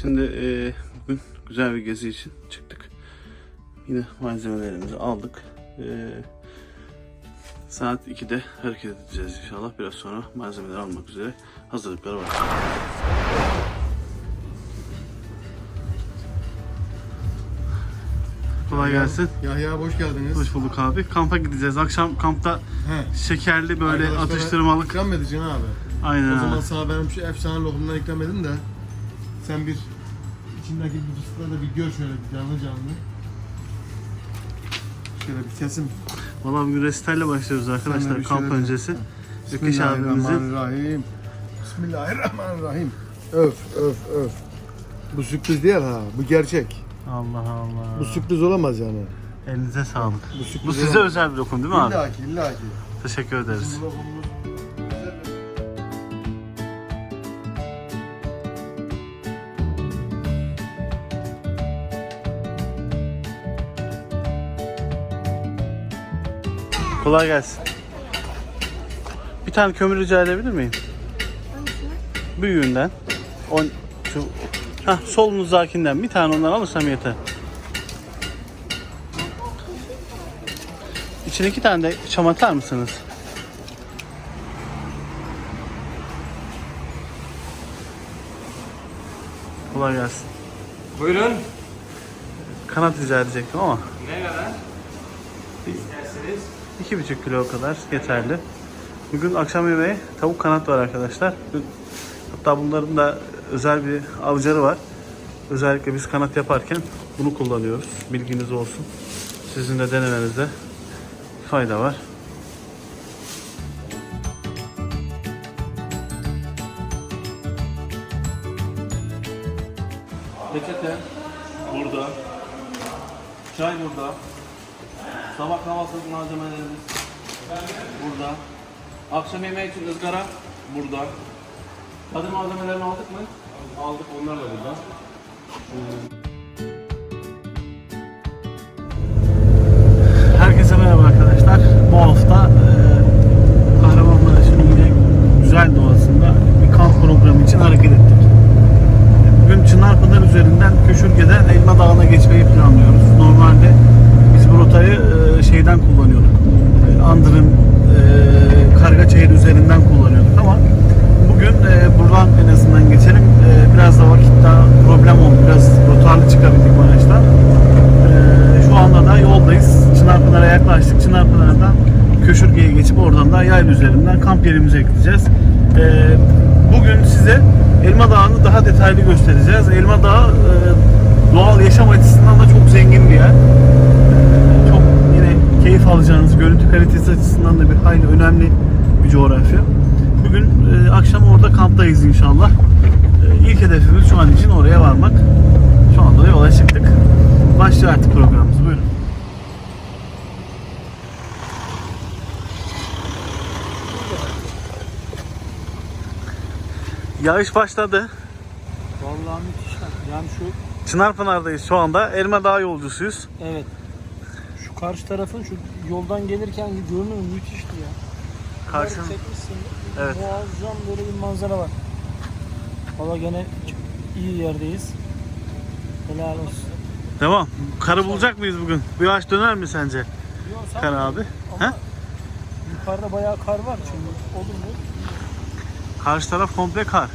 Şimdi e, bugün güzel bir gezi için çıktık. Yine malzemelerimizi aldık. E, saat 2'de hareket edeceğiz inşallah. Biraz sonra malzemeleri almak üzere hazırlıklara başlayalım. Kolay gelsin. Yahya hoş geldiniz. Hoş bulduk abi. Kampa gideceğiz. Akşam kampta He. şekerli böyle Arkadaşlara atıştırmalık. İkram edeceksin abi. Aynen. O zaman abi. sana benim şu efsane lokumdan ikram edin de sen bir içindeki bir fıstığı da bir gör şöyle bir canlı canlı. Şöyle bir kesim. Valla bugün resitalle başlıyoruz arkadaşlar kamp öncesi. Ökeş abimizin. Bismillahirrahmanirrahim. Bismillahirrahmanirrahim. Öf öf öf. Bu sürpriz değil ha. Bu gerçek. Allah Allah. Bu sürpriz olamaz yani. Elinize sağlık. Bu Bu size olamaz. özel bir lokum değil mi abi? İlla ki illa ki. Teşekkür ederiz. Bizim Kolay gelsin. Bir tane kömür rica edebilir miyim? Büyüğünden. On, şu, heh, solunuzdakinden bir tane ondan alırsam yeter. İçine iki tane de çam atar mısınız? Kolay gelsin. Buyurun. Kanat rica edecektim ama. Ne kadar? İstersiniz? 2,5 kilo kadar yeterli. Bugün akşam yemeği tavuk kanat var arkadaşlar. Hatta bunların da özel bir avcarı var. Özellikle biz kanat yaparken bunu kullanıyoruz. Bilginiz olsun. Sizin de denemenizde fayda var. Peçete burada. Çay burada. Sabah kahvaltılık malzemelerimiz burada. Akşam yemeği için ızgara burada. Tadı malzemelerini aldık mı? Aldık onlar da burada. Herkese merhaba arkadaşlar. Bu hafta e, Kahramanmaraş'ın yine güzel doğasında bir kamp programı için hareket ettik. Bugün Çınarpınar üzerinden Köşürge'den Elma Dağı'na geçmeyi planlıyoruz. Normalde biz bu rotayı e, şeyden kullanıyorduk. E, Andır'ın e, Kargaçayır üzerinden kullanıyorduk ama bugün e, buradan en azından geçelim. E, biraz da vakit daha problem oldu. Biraz rotarlı çıkabildik Maraş'tan. E, şu anda da yoldayız. Çınarpınar'a yaklaştık. Çınarpınar'dan Köşürge'ye geçip oradan da yaylı üzerinden kamp yerimize gideceğiz. E, bugün size Elma Dağı'nı daha detaylı göstereceğiz. Elma Dağı e, doğal yaşam açısından da çok zengin bir yer. E, çok yine keyif alacağınız, görüntü kalitesi açısından da bir hayli önemli bir coğrafya. Bugün e, akşam orada kamptayız inşallah. E, ilk hedefimiz şu an için oraya varmak. Şu anda da yola çıktık. Başlıyor artık programımız. Buyurun. Yağış başladı. Vallahi müthiş. Yani şu Çınarpınar'dayız şu anda. Elma Dağı yolcusuyuz. evet. Karşı tarafın şu yoldan gelirken görünümü müthişti ya. Karşı Bunları çekmişsin. Evet. Muazzam böyle bir manzara var. Valla gene iyi yerdeyiz. Helal olsun. Devam. Karı bulacak mıyız bugün? Bu yağış döner mi sence? Yok, sen- Kar abi. Ama He? yukarıda bayağı kar var şimdi. Olur mu? Karşı taraf komple kar.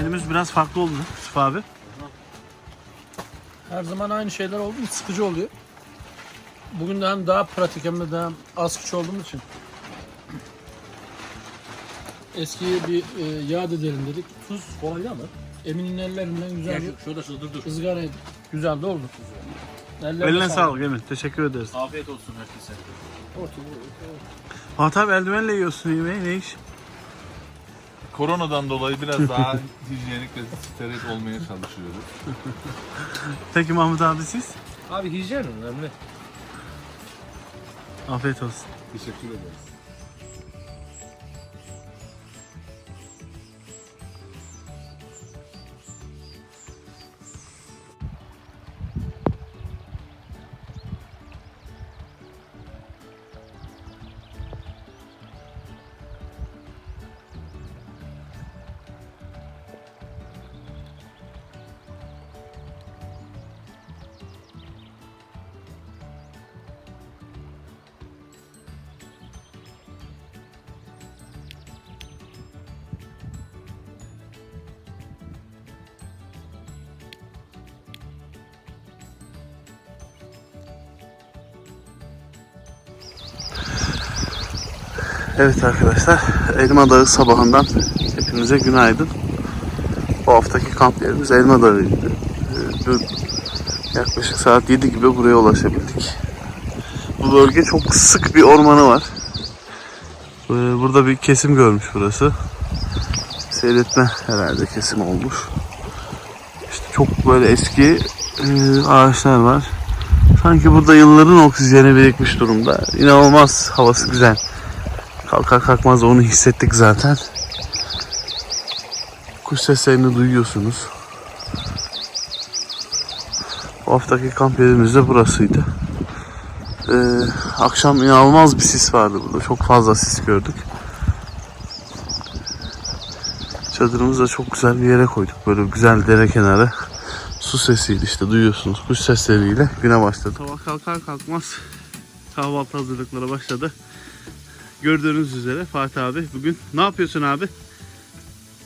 Menümüz biraz farklı oldu Yusuf abi. Her zaman aynı şeyler oldu mu sıkıcı oluyor. Bugün de hem daha pratik hem de daha az kişi olduğumuz için eskiye bir e, yad edelim dedik. Tuz kolaydı ama Emin'in ellerinden güzel bir Şurada şurada dur dur. ızgara yedik. Güzel de oldu. Ellerine Eline sağlık Emin. Teşekkür ederiz. Afiyet olsun herkese. Fatih abi eldivenle yiyorsun yemeği. Ne iş? Koronadan dolayı biraz daha hijyenik ve steril olmaya çalışıyoruz. Peki Mahmut abi siz? Abi hijyen önemli. Afiyet olsun. Teşekkür ederiz. Evet arkadaşlar, Elma Dağı sabahından hepinize günaydın. Bu haftaki kamp yerimiz Elma Dağı'ydı. Ee, Dün yaklaşık saat 7 gibi buraya ulaşabildik. Bu bölge çok sık bir ormanı var. Ee, Burada bir kesim görmüş burası. Seyretme herhalde kesim olmuş. İşte çok böyle eski e, ağaçlar var. Sanki burada yılların oksijeni birikmiş durumda. İnanılmaz havası güzel. Kalkar kalkmaz onu hissettik zaten. Kuş seslerini duyuyorsunuz. Bu haftaki kamp yerimiz de burasıydı. Ee, akşam inanılmaz bir sis vardı burada. Çok fazla sis gördük. Çadırımızı da çok güzel bir yere koyduk. Böyle güzel dere kenarı. Su sesiyle işte duyuyorsunuz. Kuş sesleriyle güne başladı. Sabah kalkar kalkmaz kahvaltı hazırlıkları başladı. Gördüğünüz üzere Fatih abi bugün ne yapıyorsun abi?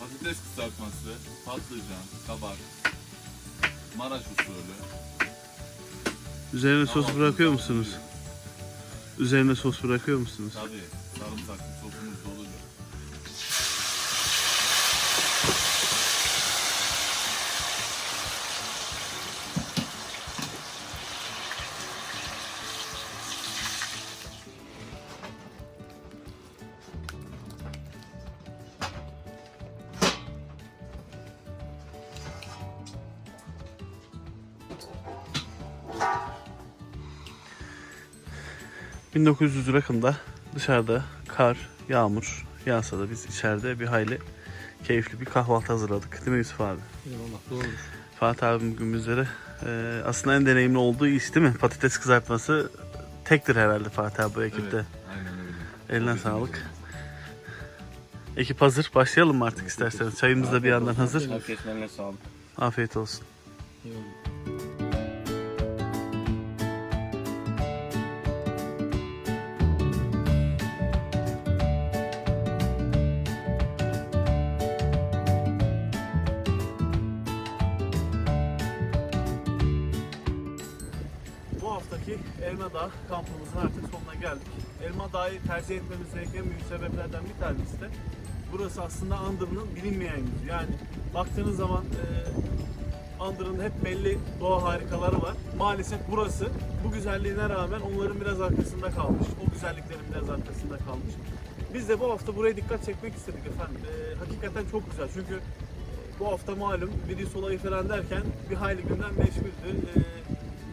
Patates kızartması, patlıcan, kabak, Maraş usulü. Üzerine sos Kahvaltı bırakıyor musunuz? Üzerine sos bırakıyor musunuz? Tabii sarımsaklı sosumuz doludur. 1900 rakımda dışarıda kar, yağmur yağsa da biz içeride bir hayli keyifli bir kahvaltı hazırladık. Değil mi Yusuf abi? Eyvallah doğrudur. Fatih abim bugün bizlere e, aslında en deneyimli olduğu iş değil mi? Patates kızartması tektir herhalde Fatih abi bu ekipte. Evet, aynen öyle. Eline sağlık. işimiz. Ekip hazır. Başlayalım mı artık isterseniz? Çayımız da bir yandan hazır. Eline sağlık. Afiyet olsun. Eyvallah. Bu haftaki Elma Dağı kampımızın artık sonuna geldik. Elma Dağı'yı tercih etmemizdeki en büyük sebeplerden bir tanesi de burası aslında Andırı'nın bilinmeyen yüzü. Yani baktığınız zaman e, Andırı'nın hep belli doğa harikaları var. Maalesef burası bu güzelliğine rağmen onların biraz arkasında kalmış. O güzelliklerin biraz arkasında kalmış. Biz de bu hafta buraya dikkat çekmek istedik efendim. E, hakikaten çok güzel çünkü bu hafta malum virüs olayı falan derken bir hayli günden meşguldü. E,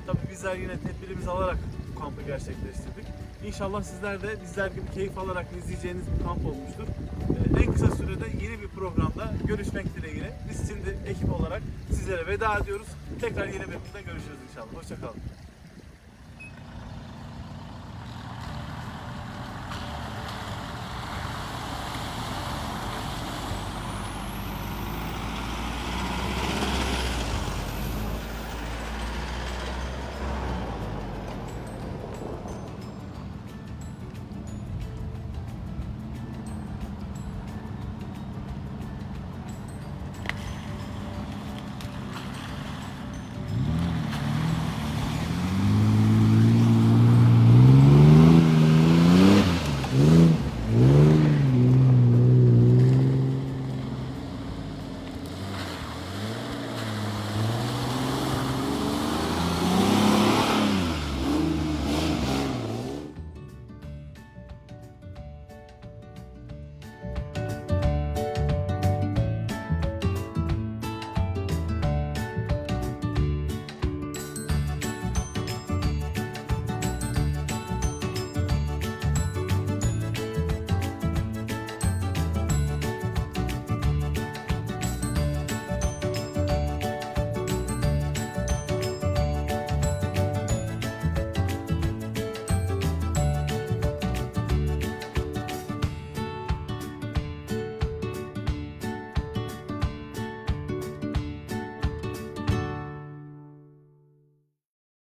Tabii bizler yine tedbirimizi alarak bu kampı gerçekleştirdik. İnşallah sizler de bizler gibi keyif alarak izleyeceğiniz bir kamp olmuştur. Ee, en kısa sürede yeni bir programda görüşmek dileğiyle. Biz şimdi ekip olarak sizlere veda ediyoruz. Tekrar yeni bir bölümde görüşürüz inşallah. Hoşçakalın.